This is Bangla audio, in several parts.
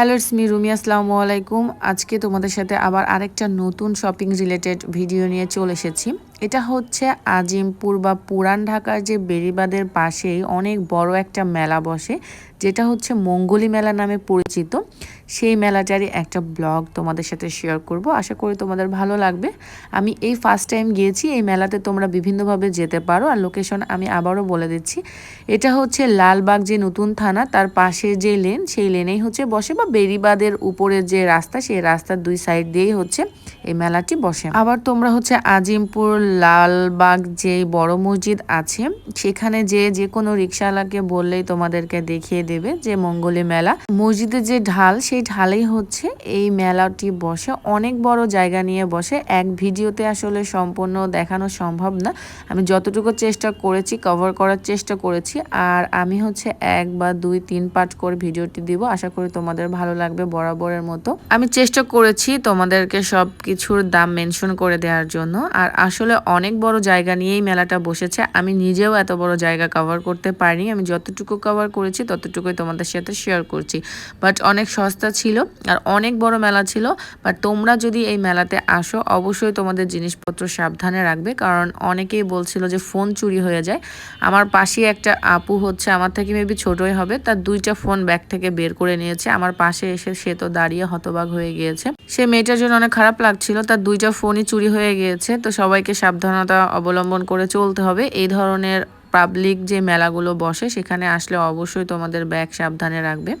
হ্যালো, ইটস মি রুমি, আসসালামু আলাইকুম। আজকে তোমাদের সাথে আবার আরেকটা নতুন শপিং রিলেটেড ভিডিও নিয়ে চলে এসেছি। এটা হচ্ছে আজিমপুর বা পুরান ঢাকার যে বেরিবাদের পাশেই অনেক বড় একটা মেলা বসে, যেটা হচ্ছে মঙ্গলি মেলা নামে পরিচিত। সেই মেলাটারই একটা ব্লগ তোমাদের সাথে শেয়ার করব। আশা করি তোমাদের ভালো লাগবে। আমি এই ফার্স্ট টাইম গিয়েছি, এই মেলাতে তোমরা বিভিন্নভাবে যেতে পারো। আর লোকেশন আমি আবারও বলে দিচ্ছি, এটা হচ্ছে লালবাগ যে নতুন থানা, তার পাশে যে লেন সেই লেনেই হচ্ছে বসে বা বেরিবাদের উপরের যে রাস্তা, সেই রাস্তার দুই সাইড দিয়েই হচ্ছে এই মেলাটি বসে। আবার তোমরা হচ্ছে আজিমপুর লালবাগ যে বড় মসজিদ আছে, সেখানে যে যে কোনো রিক্সাওয়ালাকে বললেই তোমাদেরকে দেখিয়ে দেবে যে মঙ্গলী মেলা। মসজিদের যে ঢাল, সেই ঢালেই হচ্ছে এই মেলাটি বসে। অনেক বড় জায়গা নিয়ে বসে। এক ভিডিওতে আসলে সম্পূর্ণ দেখানো সম্ভব না। আমি যতটুকু চেষ্টা করেছি কভার করার চেষ্টা করেছি, আর আমি হচ্ছে এক বা দুই, তিন পার্ট করে ভিডিওটি দিব। আশা করি তোমাদের ভালো লাগবে বরাবরের মতো। আমি চেষ্টা করেছি তোমাদেরকে সব কিছুর দাম মেনশন করে দেওয়ার জন্য। আর আসলে অনেক বড় জায়গা নিয়েই মেলাটা বসেছে। আমি নিজেও এত বড় জায়গা কভার করতে পারিনি। আমি যতটুকু কভার করেছি, ততটুকুই তোমাদের সাথে শেয়ার করছি। বাট অনেক সস্তা ছিল আর অনেক বড় মেলা ছিল। বাট তোমরা যদি এই মেলাতে আসো, অবশ্যই তোমাদের জিনিসপত্র সাবধানে রাখবে। কারণ অনেকেই বলছিল যে ফোন চুরি হয়ে যায়। আমার পাশে একটা আপু হচ্ছে, আমার থেকে মেবি ছোটই হবে, তার দুইটা ফোন ব্যাগ থেকে বের করে নিয়েছে। আমার পাশে এসে সে তো দাঁড়িয়ে হতবাক হয়ে গিয়েছে। সে মেয়েটার জন্য অনেক খারাপ লাগছিল, তার দুইটা ফোনই চুরি হয়ে গিয়েছে। তো সবাইকে সাবধানতা অবলম্বন করে চলতে হবে। এই ধরনের পাবলিক যে মেলাগুলো বসে, সেখানে আসলে অবশ্যই তোমাদের ব্যাগ সাবধানে রাখবে।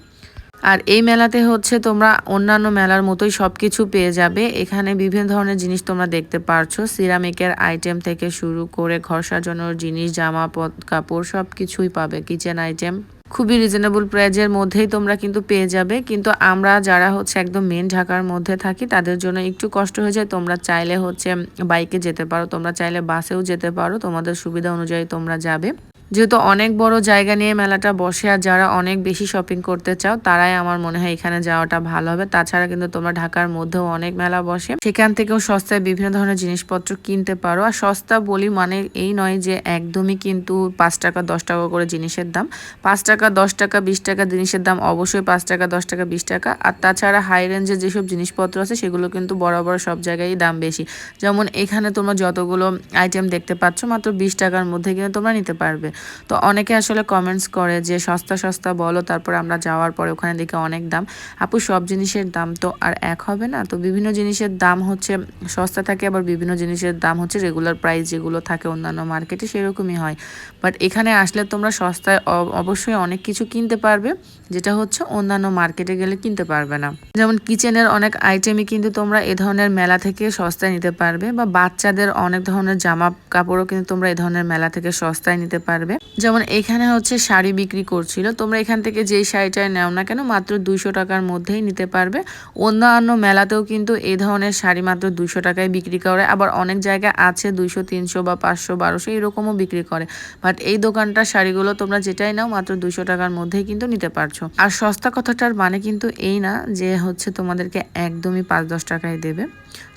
আর এই মেলাতে হচ্ছে তোমরা অন্যান্য মেলার মতোই সব কিছু পেয়ে যাবে। এখানে বিভিন্ন ধরনের জিনিস তোমরা দেখতে পারছ। সিরামিকের আইটেম থেকে শুরু করে ঘর সাজানোর জিনিস, জামা কাপড় সব কিছুই পাবে কিচেন আইটেম খুবই রিজনেবল প্রাইজের মধ্যেই তোমরা কিন্তু পেয়ে যাবে। কিন্তু আমরা যারা হচ্ছে একদম মেন ঢাকার মধ্যে থাকি, তাদের জন্য একটু কষ্ট হয়ে যায়। তোমরা চাইলে হচ্ছে বাইকে যেতে পারো, তোমরা চাইলে বাসেও যেতে পারো। তোমাদের সুবিধা অনুযায়ী তোমরা যাবে। যেহেতু অনেক বড় জায়গা নিয়ে মেলাটা বসে আর যারা অনেক বেশি শপিং করতে চাও, তারাই আমার মনে হয় এখানে যাওয়াটা ভালো হবে। তাছাড়া কিন্তু তোমরা ঢাকার মধ্যেও অনেক মেলা বসে। সেখান থেকেও সস্তায় বিভিন্ন ধরনের জিনিসপত্র কিনতে পারো। আর সস্তা বলি মানে এই নয় যে একদমই কিন্তু পাঁচ টাকা, দশ টাকা করে জিনিসের দাম। পাঁচ টাকা, দশ টাকা, বিশ টাকা জিনিসের দাম অবশ্যই পাঁচ টাকা, দশ টাকা, বিশ টাকা। আর তাছাড়া হাই রেঞ্জের যেসব জিনিসপত্র আছে, সেগুলো কিন্তু বড় বড় সব জায়গায় দাম বেশি। যেমন এখানে তোমরা যতগুলো আইটেম দেখতে পাচ্ছ, মাত্র বিশ টাকার মধ্যে কিন্তু তোমরা নিতে পারবে। তো অনেকে আসলে কমেন্টস করে যে, সস্তা সস্তা বলো, তারপর আমরা যাওয়ার পরে ওখানে দেখে অনেক দাম। আপু, সব জিনিসের দাম তো আর এক হবে না? তো বিভিন্ন জিনিসের দাম হচ্ছে, সস্তা থাকে, আবার বিভিন্ন জিনিসের দাম হচ্ছে রেগুলার প্রাইস যেগুলো থাকে অন্যান্য মার্কেটে সেরকমই হয়। বাট এখানে আসলে তোমরা সস্তায় অবশ্যই অনেক কিছু কিনতে পারবে, যেটা হচ্ছে অন্যান্য মার্কেটে গেলে কিনতে পারবে না। যেমন কিচেনের অনেক আইটেমই কিন্তু তোমরা এ ধরনের মেলা থেকে সস্তায় নিতে পারবে, বা বাচ্চাদের অনেক ধরনের জামা কাপড়ও কিন্তু তোমরা এ ধরনের মেলা থেকে সস্তায় নিতে পারবে। যেমন এখানে হচ্ছে শাড়ি বিক্রি করছিল। তোমরা এখান থেকে যেই শাড়িটাই নেও না কেন, মাত্র দুইশো টাকার মধ্যেই নিতে পারবে। অন্যান্য মেলাতেও কিন্তু এই ধরনের শাড়ি মাত্র দুইশো টাকায় বিক্রি করে। আবার অনেক জায়গায় আছে দুইশো, তিনশো বা পাঁচশো, বারোশো এরকমও বিক্রি করে। বাট এই দোকানটার শাড়িগুলো তোমরা যেটাই নাও, মাত্র দুইশো টাকার মধ্যেই কিন্তু নিতে পারছ। আর সস্তা কথাটার মানে কিন্তু এই না যে হচ্ছে তোমাদেরকে একদমই পাঁচ, দশ টাকায় দেবে।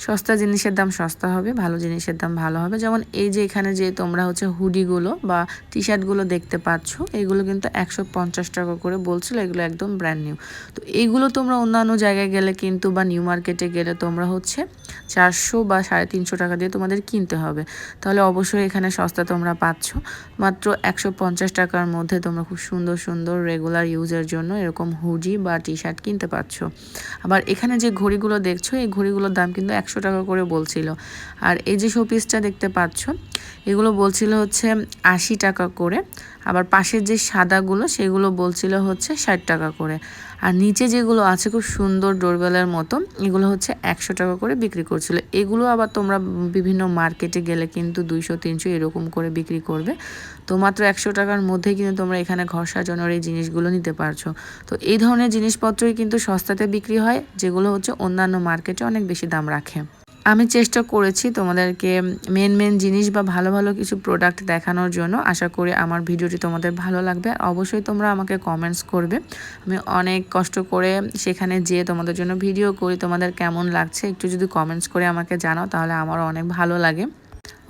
সস্তা জিনিসের দাম সস্তা হবে, ভালো জিনিসের দাম ভালো হবে। যেমন এই যে এখানে যে তোমরা হচ্ছে হুডিগুলো বা টি শার্টগুলো দেখতে পাচ্ছ, এগুলো কিন্তু একশো পঞ্চাশ টাকা করে বলছিল, এগুলো একদম ব্র্যান্ড নিউ তো এইগুলো তোমরা অন্যান্য জায়গায় গেলে কিন্তু বা নিউ মার্কেটে গেলে তোমরা হচ্ছে চারশো বা সাড়ে তিনশো টাকা দিয়ে তোমাদের কিনতে হবে। তাহলে অবশ্যই এখানে সস্তা তোমরা পাচ্ছ। মাত্র একশো পঞ্চাশ টাকার মধ্যে তোমরা খুব সুন্দর সুন্দর রেগুলার ইউজের জন্য এরকম হুডি বা টি শার্ট কিনতে পারছ আবার এখানে যে ঘড়িগুলো দেখছ, এই ঘড়িগুলোর দাম কিন্তু একশো টাকা করে বলছিল। আর এই যে শোপিসটা দেখতে পাচ্ছ, এগুলো বলছিল হচ্ছে আশি টাকা করে, আবার পাশের যে সাদাগুলো, সেগুলো বলছিল হচ্ছে ষাট টাকা করে। আর নিচে যেগুলো আছে খুব সুন্দর ডোরবেলের মতো এগুলো হচ্ছে একশো টাকা করে বিক্রি করছিল। এগুলো আবার তোমরা বিভিন্ন মার্কেটে গেলে কিন্তু দুইশো, তিনশো এরকম করে বিক্রি করবে। তো মাত্র একশো টাকার মধ্যেই কিন্তু তোমরা এখানে ঘর সাজানোর এই জিনিসগুলো নিতে পারছ। তো এই ধরনের জিনিসপত্রই কিন্তু সস্তাতে বিক্রি হয়, যেগুলো হচ্ছে অন্যান্য মার্কেটে অনেক বেশি দাম রাখে। আমি চেষ্টা করেছি তোমাদেরকে মেন মেন জিনিস বা ভালো ভালো কিছু প্রোডাক্ট দেখানোর জন্য। আশা করি আমার ভিডিওটি তোমাদের ভালো লাগবে। আর অবশ্যই তোমরা আমাকে কমেন্টস করবে। আমি অনেক কষ্ট করে সেখানে যেয়ে তোমাদের জন্য ভিডিও করি। তোমাদের কেমন লাগছে একটু যদি কমেন্টস করে আমাকে জানাও, তাহলে আমারও অনেক ভালো লাগে।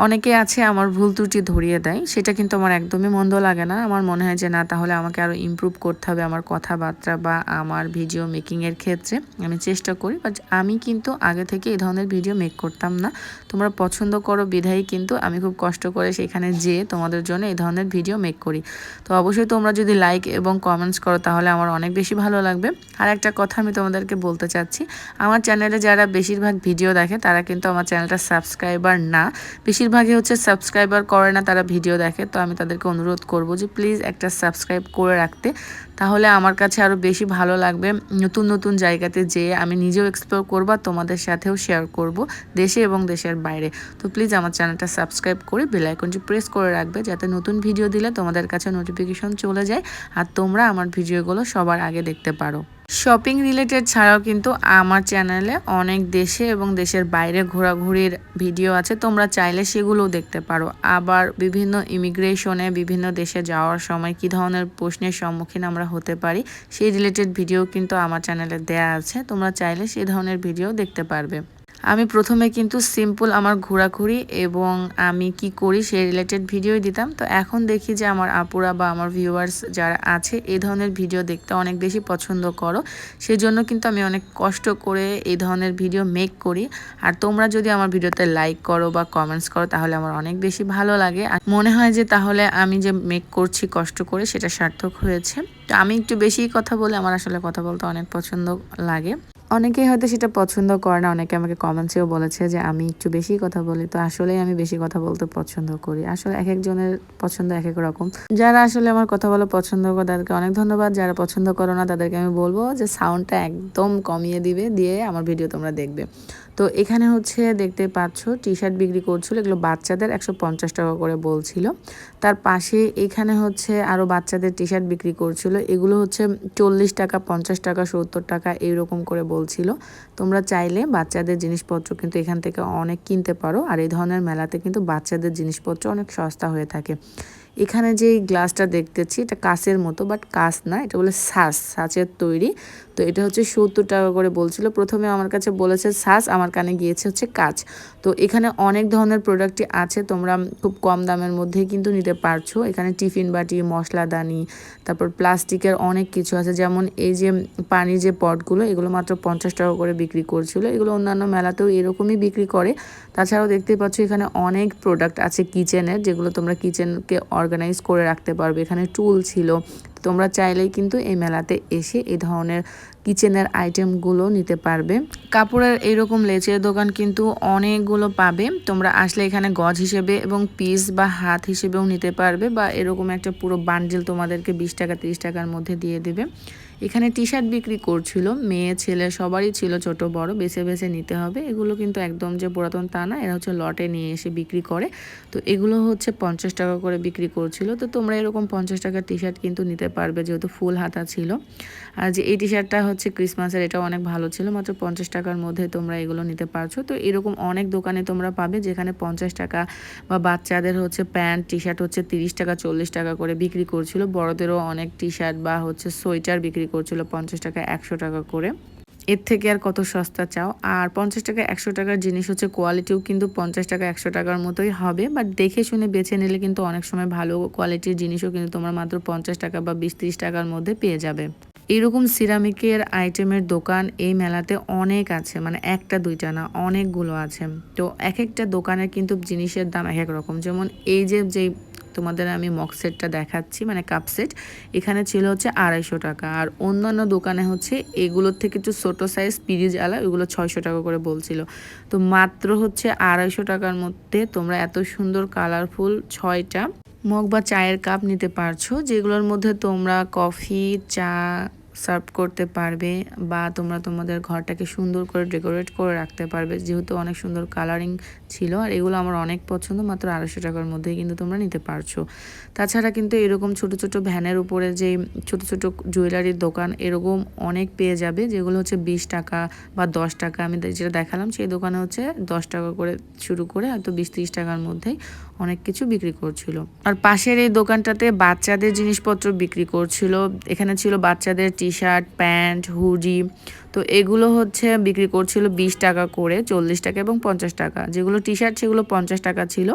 অনেকে আছে আমার ভুল ত্রুটি ধরিয়ে দেয়, সেটা কিন্তু আমার একদমই মন্দ লাগে না। আমার মনে হয় যে না, তাহলে আমাকে আরও ইমপ্রুভ করতে হবে আমার কথাবার্তা বা আমার ভিডিও মেকিংয়ের ক্ষেত্রে। আমি চেষ্টা করি বাট আমি কিন্তু আগে থেকে এই ধরনের ভিডিও মেক করতাম না। তোমরা পছন্দ করো, বিধায়ী কিন্তু আমি খুব কষ্ট করে সেখানে যেয়ে তোমাদের জন্য এই ধরনের ভিডিও মেক করি। তো অবশ্যই তোমরা যদি লাইক এবং কমেন্টস করো, তাহলে আমার অনেক বেশি ভালো লাগবে। আর একটা কথা আমি তোমাদেরকে বলতে চাচ্ছি, আমার চ্যানেলে যারা বেশিরভাগ ভিডিও দেখে, তারা কিন্তু আমার চ্যানেলটা সাবস্ক্রাইবার না। বেশিরভাগই হচ্ছে সাবস্ক্রাইবার করে না, তারা ভিডিও দেখে। তো আমি তাদেরকে অনুরোধ করব যে প্লিজ একটা সাবস্ক্রাইব করে রাখতে। তাহলে আমার কাছে আরও বেশি ভালো লাগবে। নতুন নতুন জায়গাতে যেয়ে আমি নিজেও এক্সপ্লোর করব আর তোমাদের সাথেও শেয়ার করব দেশে এবং দেশের বাইরে। তো প্লিজ আমার চ্যানেলটা সাবস্ক্রাইব করে বেলাইকনটি প্রেস করে রাখবে যাতে নতুন ভিডিও দিলে তোমাদের কাছে নোটিফিকেশন চলে যায় আর তোমরা আমার ভিডিওগুলো সবার আগে দেখতে পারো। শপিং রিলেটেড ছাড়াও কিন্তু আমার চ্যানেলে অনেক দেশে এবং দেশের বাইরে ঘোরাঘুরির ভিডিও আছে। তোমরা চাইলে সেগুলোও দেখতে পারো। আবার বিভিন্ন ইমিগ্রেশনে বিভিন্ন দেশে যাওয়ার সময় কি ধরনের প্রশ্নের সম্মুখীন আমরা হতে পারি। সেই রিলেটেড ভিডিও কিন্তু আমার চ্যানেলে দেয়া আছে। তোমরা চাইলে সেই ধরনের ভিডিও দেখতে পারবে। আমি প্রথমে কিন্তু সিম্পল আমার ঘোরাঘুরি এবং আমি কি করি সেই রিলেটেড ভিডিওই দিতাম। তো এখন দেখি যে আমার আপুরা বা আমার ভিউয়ার্স যারা আছে এই ধরনের ভিডিও দেখতে অনেক বেশি পছন্দ করো। সেই জন্য কিন্তু আমি অনেক কষ্ট করে এই ধরনের ভিডিও মেক করি। আর তোমরা যদি আমার ভিডিওতে লাইক করো বা কমেন্টস করো, তাহলে আমার অনেক বেশি ভালো লাগে। আর মনে হয় যে তাহলে আমি যে মেক করছি, কষ্ট করে, সেটা সার্থক হয়েছে। তো আমি একটু বেশি কথা বলে আমার আসলে কথা বলতে অনেক পছন্দ লাগে। অনেকেই হয়তো সেটা পছন্দ করে না, অনেকে আমাকে কমেন্টসেও বলেছে যে, আমি একটু বেশি কথা বলি। তো আসলেই আমি বেশি কথা বলতে পছন্দ করি। আসলে এক একজনের পছন্দ এক এক রকম। যারা আসলে আমার কথা বলা পছন্দ করে, তাদেরকে অনেক ধন্যবাদ। যারা পছন্দ করো না, তাদেরকে আমি বলব যে সাউন্ডটা একদম কমিয়ে দিবে, দিয়ে আমার ভিডিও তোমরা দেখবে। তো এখানে হচ্ছে দেখতে পাচ্ছ টি শার্ট বিক্রি করছিল, এগুলো বাচ্চাদের একশো পঞ্চাশ টাকা করে বলছিল। তার পাশে এখানে হচ্ছে আরও বাচ্চাদের টি শার্ট বিক্রি করছিল, এগুলো হচ্ছে চল্লিশ টাকা, পঞ্চাশ টাকা, সত্তর টাকা এইরকম করে বলছিল। তোমরা চাইলে বাচ্চাদের জিনিসপত্র কিন্তু এখান থেকে অনেক কিনতে পারো, আর এই ধরনের মেলাতে কিন্তু বাচ্চাদের জিনিসপত্র অনেক সস্তা হয়ে থাকে। এখানে যে গ্লাসটা দেখতেছি, এটা কাঁচের মতো বাট কাঁচ না, এটা বলে সাস, সাচের তৈরি। তো এটা হচ্ছে সত্তর টাকা করে বলছিল। প্রথমে আমার কাছে বলেছে সাস, আমার কানে গিয়েছে হচ্ছে কাজ তো এখানে অনেক ধরনের প্রোডাক্টই আছে, তোমরা খুব কম দামের মধ্যেই কিন্তু নিতে পারছ। এখানে টিফিন বাটি মশলাদানি তারপর প্লাস্টিকের অনেক কিছু আছে। যেমন এই যে পানির যে পটগুলো, এগুলো মাত্র পঞ্চাশ টাকা করে বিক্রি করছিল। এগুলো অন্যান্য মেলাতেও এরকমই বিক্রি করে। তাছাড়াও দেখতে পাচ্ছ এখানে অনেক প্রোডাক্ট আছে কিচেনের যেগুলো তোমরা কিচেনকে অর্গানাইজ করে রাখতে পারবে। এখানে টুল ছিল। তোমরা চাইলেই কিন্তু এই মেলাতে এসে এই ধরনের কিচেনের আইটেমগুলো নিতে পারবে। কাপড়ের এরকম লেচের দোকান কিন্তু অনেকগুলো পাবে। তোমরা আসলে এখানে গজ হিসেবে এবং পিস বা হাত হিসেবেও নিতে পারবে বা এরকম একটা পুরো বান্ডিল তোমাদেরকে বিশ টাকা, তিরিশ টাকার মধ্যে দিয়ে দেবে। এখানে টি শার্ট বিক্রি করছিল, মেয়ে, ছেলে সবারই ছিল, ছোট, বড়, বেছে বেছে নিতে হবে। এগুলো কিন্তু একদম যে পুরাতন তা না, এরা হচ্ছে লটে নিয়ে এসে বিক্রি করে। তো এগুলো হচ্ছে পঞ্চাশ টাকা করে বিক্রি করছিল। তো তোমরা এরকম পঞ্চাশ টাকার টি শার্ট কিন্তু নিতে পারবে, যেহেতু ফুল হাতা ছিল। আর যে এই টি শার্টটা হচ্ছে ক্রিসমাসের এটা অনেক ভালো ছিল, মাত্র পঞ্চাশ টাকার মধ্যে তোমরা এগুলো নিতে পারছ। তো এরকম অনেক দোকানে তোমরা পাবে, যেখানে পঞ্চাশ টাকা বা বাচ্চাদের হচ্ছে প্যান্ট টি শার্ট হচ্ছে তিরিশ টাকা, চল্লিশ টাকা করে বিক্রি করছিল। বড়দেরও অনেক টি শার্ট বা হচ্ছে সোয়েটার বিক্রি করছিল পঞ্চাশ টাকা একশো টাকা করে। এর থেকে আর কত সস্তা চাও? আর পঞ্চাশ টাকা একশো টাকার জিনিস হচ্ছে কোয়ালিটিও কিন্তু পঞ্চাশ টাকা একশো টাকার মতোই হবে। বাট দেখে শুনে বেছে নিলে কিন্তু অনেক সময় ভালো কোয়ালিটির জিনিসও কিন্তু তোমরা মাত্র পঞ্চাশ টাকা বা বিশ ত্রিশ টাকার মধ্যে পেয়ে যাবে। এরকম সিরামিকের আইটেমের দোকান এই মেলাতে অনেক আছে মানে একটা, দুইটা না, অনেকগুলো আছে। তো এক একটা দোকানের কিন্তু জিনিসের দাম এক এক রকম। যেমন এই যে, যেই তোমাদের আমি মক সেটটা দেখাচ্ছি মানে কাপ সেট, এখানে ছিল হচ্ছে আড়াইশো টাকা। আর অন্যান্য দোকানে হচ্ছে এগুলোর থেকে একটু ছোটো সাইজ পিরিজ আলা, ওইগুলো ছয়শো টাকা করে বলছিল। তো মাত্র হচ্ছে আড়াইশো টাকার মধ্যে তোমরা এত সুন্দর কালারফুল ছয়টা মগ বা চায়ের কাপ নিতে পারছ, যেগুলোর মধ্যে তোমরা কফি, চা সার্ভ করতে পারবে বা তোমরা তোমাদের ঘরটাকে সুন্দর করে ডেকোরেট করে রাখতে পারবে। যেহেতু অনেক সুন্দর কালারিং ছিল আর এগুলো আমার অনেক পছন্দ, মাত্র আড়াইশো টাকার মধ্যেই কিন্তু তোমরা নিতে পারছ। তাছাড়া কিন্তু এরকম ছোট ছোট ভ্যানের উপরে যে ছোট ছোট জুয়েলারির দোকান, এরকম অনেক পেয়ে যাবে, যেগুলো হচ্ছে বিশ টাকা বা দশ টাকা। আমি যেটা দেখালাম, সেই দোকানে হচ্ছে দশ টাকা করে শুরু করে হয়তো বিশ ত্রিশ টাকার মধ্যেই অনেক কিছু বিক্রি করছিল। আর পাশের এই দোকানটাতে বাচ্চাদের জিনিসপত্র বিক্রি করছিল। এখানে ছিল বাচ্চাদের টি শার্ট প্যান্ট হুডি তো এগুলো হচ্ছে বিক্রি করছিল বিশ টাকা করে, চল্লিশ টাকা এবং পঞ্চাশ টাকা। যেগুলো টি শার্ট সেগুলো পঞ্চাশ টাকা ছিল।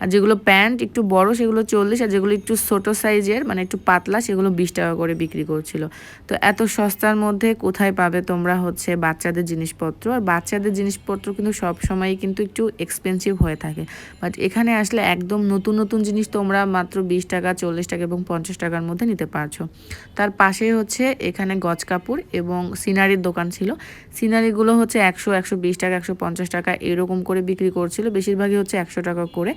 আর যেগুলো প্যান্ট একটু বড়, সেগুলো চল্লিশ, আর যেগুলো একটু ছোটো সাইজের মানে একটু পাতলা, সেগুলো বিশ টাকা করে বিক্রি করছিল। তো এত সস্তার মধ্যে কোথায় পাবে তোমরা হচ্ছে বাচ্চাদের জিনিসপত্র? আর বাচ্চাদের জিনিসপত্র কিন্তু সব সময়ই কিন্তু একটু এক্সপেন্সিভ হয়ে থাকে। বাট এখানে আসলে একদম নতুন নতুন জিনিস তোমরা মাত্র বিশ টাকা, চল্লিশ টাকা এবং পঞ্চাশ টাকার মধ্যে নিতে পারছ। তার পাশে হচ্ছে এখানে গজ কাপড় এবং সিনারির দোকান ছিল। সিনারিগুলো হচ্ছে একশো একশো বিশ টাকা, একশো পঞ্চাশ টাকা এরকম করে বিক্রি করছিল। বেশিরভাগই হচ্ছে একশো টাকা করে।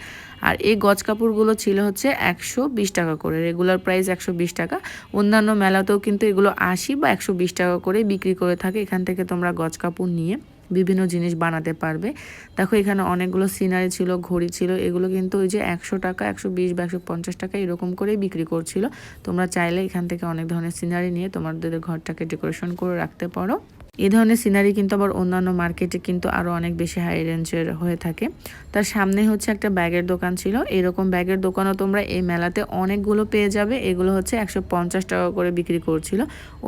আর এই গজ কাপড়গুলো ছিল হচ্ছে একশো বিশ টাকা করে। রেগুলার প্রাইস একশো বিশ টাকা। অন্যান্য মেলাতেও কিন্তু এগুলো আশি বা একশো বিশ টাকা করে বিক্রি করে থাকে। এখান থেকে তোমরা গজ কাপড় নিয়ে বিভিন্ন জিনিস বানাতে পারবে। দেখো, এখানে অনেকগুলো সিনারি ছিল, ঘড়ি ছিল, এগুলো কিন্তু ওই যে একশো টাকা, একশো বিশ বা একশো পঞ্চাশ টাকা এরকম করেই বিক্রি করছিল। তোমরা চাইলে এখান থেকে অনেক ধরনের সিনারি নিয়ে তোমাদের ঘরটাকে ডেকোরেশন করে রাখতে পারো। এই ধরনের সিনারি কিন্তু আবার অন্যান্য মার্কেটে কিন্তু আরও অনেক বেশি হাই রেঞ্জের হয়ে থাকে। তার সামনে হচ্ছে একটা ব্যাগের দোকান ছিল। এরকম ব্যাগের দোকানও তোমরা এই মেলাতে অনেকগুলো পেয়ে যাবে। এগুলো হচ্ছে একশো পঞ্চাশ টাকা করে বিক্রি করছিল।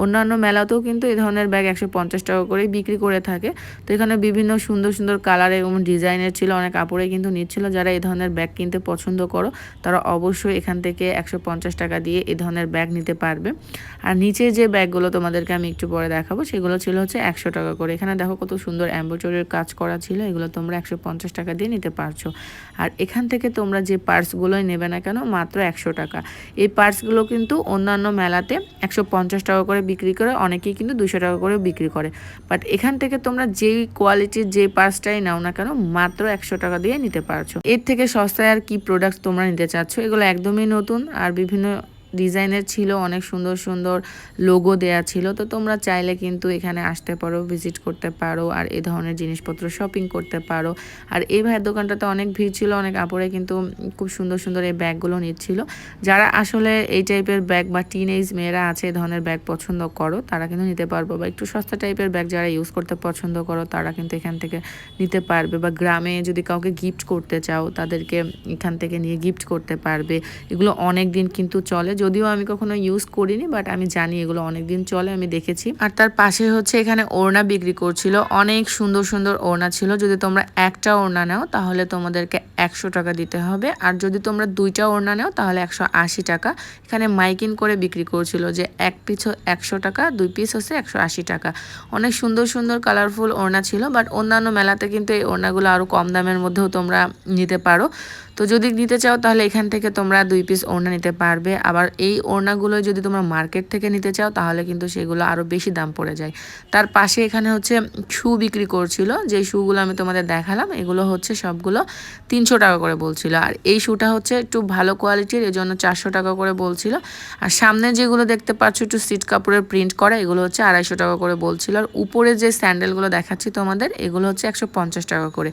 অন্যান্য মেলাতেও কিন্তু এই ধরনের ব্যাগ একশো পঞ্চাশ টাকা করে বিক্রি করে থাকে। তো এখানে বিভিন্ন সুন্দর সুন্দর কালার এবং ডিজাইনের ছিল। অনেক কাপড়ে কিন্তু নিচ্ছিল। যারা এই ধরনের ব্যাগ কিনতে পছন্দ করো, তারা অবশ্যই এখান থেকে একশো পঞ্চাশ টাকা দিয়ে এই ধরনের ব্যাগ নিতে পারবে। আর নিচে যে ব্যাগগুলো তোমাদেরকে আমি একটু পরে দেখাবো, সেগুলো ছিল হচ্ছে একশো টাকা করে। এখানে দেখো কত সুন্দর অ্যাম্বোচরের কাজ করা ছিল, এগুলো তোমরা একশো পঞ্চাশ টাকা দিয়ে নিতে পারছ। আর এখান থেকে তোমরা যে পার্সগুলোই নেবে না কেন, মাত্র একশো টাকা। এই পার্সগুলো কিন্তু অন্যান্য মেলাতে একশো পঞ্চাশ টাকা করে বিক্রি করে, অনেকেই কিন্তু দুশো টাকা করে বিক্রি করে। বাট এখান থেকে তোমরা যেই কোয়ালিটির যে পার্সটাই নাও না কেন, মাত্র একশো টাকা দিয়ে নিতে পারছ। এর থেকে সস্তায় আর কি প্রোডাক্ট তোমরা নিতে চাচ্ছ, এগুলো একদমই নতুন। আর বিভিন্ন ডিজাইনের ছিল, অনেক সুন্দর সুন্দর লোগো দেয়া ছিল। তো তোমরা চাইলে কিন্তু এখানে আসতে পারো ভিজিট করতে পারো, আর এ ধরনের জিনিসপত্র শপিং করতে পারো। আর এই ভাইয়ের দোকানটাতে অনেক ভিড় ছিল, অনেক আপরে কিন্তু খুব সুন্দর সুন্দর এই ব্যাগগুলো নিচ্ছিল। যারা আসলে এই টাইপের ব্যাগ বা টিন এইজ মেয়েরা আছে এই ধরনের ব্যাগ পছন্দ করো, তারা কিন্তু নিতে পারব। বা একটু সস্তা টাইপের ব্যাগ যারা ইউজ করতে পছন্দ করো, তারা কিন্তু এখান থেকে নিতে পারবে। বা গ্রামে যদি কাউকে গিফট করতে চাও, তাদেরকে এখান থেকে নিয়ে গিফট করতে পারবে। এগুলো অনেক দিন কিন্তু চলে যদিও আমি কখনো ইউজ করিনি বাট আমি জানি এগুলো অনেক দিন চলে, আমি দেখেছি। আর তার পাশে হচ্ছে এখানে ওড়না বিক্রি করছিল। অনেক সুন্দর সুন্দর ওড়না ছিল। যদি তোমরা একটা ওড়না নাও, তাহলে তোমাদেরকে একশো টাকা দিতে হবে। আর যদি তোমরা দুইটা ওড়না নাও, তাহলে একশো আশি টাকা। এখানে মাইকিন করে বিক্রি করছিল যে এক পিস একশো টাকা, দুই পিস হচ্ছে একশো আশি টাকা। অনেক সুন্দর সুন্দর কালারফুল ওড়না ছিল বাট অন্যান্য মেলাতে কিন্তু এই ওড়নাগুলো আরও কম দামের মধ্যেও তোমরা নিতে পারো। তো যদি নিতে চাও, তাহলে এখান থেকে তোমরা দুই পিস ওড়না নিতে পারবে। আবার এই ওড়নাগুলো যদি তোমরা মার্কেট থেকে নিতে চাও, তাহলে কিন্তু সেগুলো আরও বেশি দাম পড়ে যায়। তার পাশে এখানে হচ্ছে শু বিক্রি করছিল। যে শুগুলো আমি তোমাদের দেখালাম, এগুলো হচ্ছে সবগুলো তিনশো টাকা করে বলছিল। আর এই শুটা হচ্ছে একটু ভালো কোয়ালিটির এই জন্য চারশো টাকা করে বলছিল। আর সামনে যেগুলো দেখতে পাচ্ছ, একটু সিট কাপড়ের প্রিন্ট করা, এগুলো হচ্ছে আড়াইশো টাকা করে বলছিল। আর উপরে যে স্যান্ডেলগুলো দেখাচ্ছি তোমাদের, এগুলো হচ্ছে একশো পঞ্চাশ টাকা করে।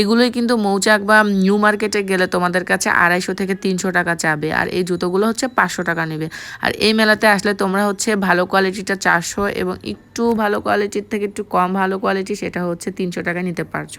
এগুলোই কিন্তু মৌচাক বা নিউ মার্কেটে গেলে তোমাদের কাছে আড়াইশো থেকে তিনশো টাকা চাবে, আর এই জুতোগুলো হচ্ছে পাঁচশো টাকা নেবে। আর এই মেলাতে আসলে তোমরা হচ্ছে ভালো কোয়ালিটিটা চারশো এবং একটু ভালো কোয়ালিটির থেকে একটু কম ভালো কোয়ালিটি সেটা হচ্ছে তিনশো টাকা নিতে পারছ।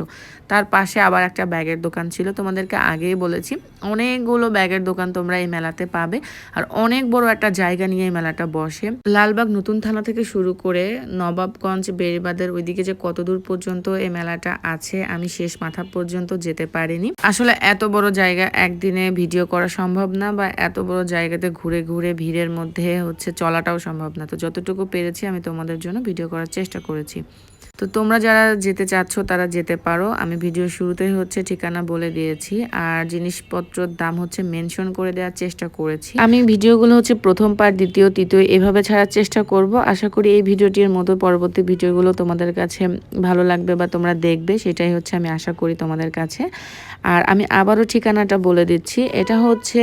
তার পাশে আবার একটা ব্যাগের দোকান ছিল, তোমাদেরকে আগেই বলেছি। অনেকগুলো ব্যাগের দোকান তোমরা এই মেলাতে পাবে, আর অনেক বড় একটা জায়গা নিয়ে এই মেলাটা বসে। লালবাগ নতুন থানা থেকে শুরু করে নবাবগঞ্জ বেড়িবাদের ওইদিকে যে কত দূর পর্যন্ত এই মেলাটা আছে, আমি শেষ মাথা পর্যন্ত যেতে পারিনি। আসলে এত বড় জায়গা একদিনে ভিডিও করা সম্ভব না বা এত বড় জায়গাতে ঘুরে ঘুরে ভিড়ের মধ্যে হচ্ছে চলাটাও সম্ভব না। তো যতটুকু পেরেছি আমি তোমাদের জন্য ভিডিও করার চেষ্টা করেছি। তো তোমরা যারা যেতে চাচ্ছ তারা যেতে পারো। আমি ভিডিও শুরুতেই হচ্ছে ঠিকানা বলে দিয়েছি আর জিনিসপত্রর দাম হচ্ছে মেনশন করে দেওয়ার চেষ্টা করেছি। আমি ভিডিওগুলো হচ্ছে প্রথম পার্ট, দ্বিতীয়, তৃতীয় এভাবে ছাড়ার চেষ্টা করব। আশা করি এই ভিডিওটির মতো পরবর্তী ভিডিওগুলো তোমাদের কাছে ভালো লাগবে বা তোমরা দেখবে, সেটাই হচ্ছে আমি আশা করি তোমাদের কাছে। আর আমি আবারও ঠিকানাটা বলে দিচ্ছি। এটা হচ্ছে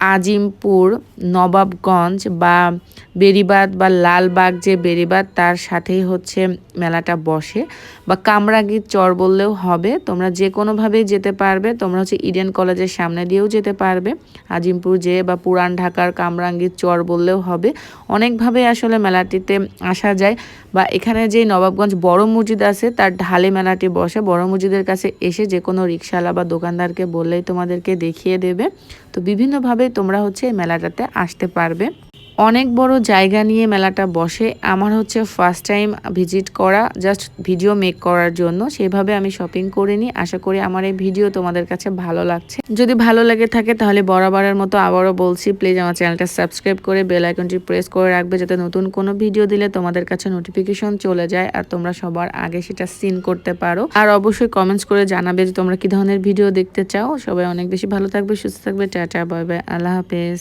আজিমপুর, নবাবগঞ্জ বা বেরিবাদ বা লালবাগ যে বেরিবাদ তার সাথেই হচ্ছে মেলাটা বসে বা কামরাঙ্গীর চর বললেও হবে। তোমরা যে কোনোভাবেই যেতে পারবে, তোমরা হচ্ছে ইডেন কলেজের সামনে দিয়েও যেতে পারবে। আজিমপুর যে বা পুরান ঢাকার কামরাঙ্গীর চর বললেও হবে। অনেকভাবে আসলে মেলাটিতে আসা যায় বা এখানে যে নবাবগঞ্জ বড় মসজিদ আছে, তার ঢালে মেলাটি বসে। বড় মসজিদের কাছে এসে যে কোনো রিক্সাওয়ালা বা দোকানদারকে বললেই তোমাদেরকে দেখিয়ে দেবে। তো বিভিন্নভাবে তোমরা হচ্ছে এই মেলাটাতে আসতে পারবে। অনেক বড় জায়গা নিয়ে মেলাটা বসে। আমার হচ্ছে ফার্স্ট টাইম ভিজিট করা জাস্ট ভিডিও মেক করার জন্য। সেভাবে আমি শপিং করিনি আশা করি আমার এই ভিডিও তোমাদের কাছে ভালো লাগছে। যদি ভালো লাগে থাকে তাহলে বরাবরের মতো আবারও বলছি প্লিজ আমার চ্যানেলটা সাবস্ক্রাইব করে বেল আইকনটি প্রেস করে রাখবে যাতে নতুন কোনো ভিডিও দিলে তোমাদের কাছে নোটিফিকেশন চলে যায় আর তোমরা সবার আগে সেটা সিন করতে পারো। আর অবশ্যই কমেন্টস করে জানাবে যে তোমরা কি ধরনের ভিডিও দেখতে চাও। সবাই অনেক বেশি ভালো থাকবে, সুস্থ থাকবে। টাটা বাই বাই আল্লাহ হাফেজ।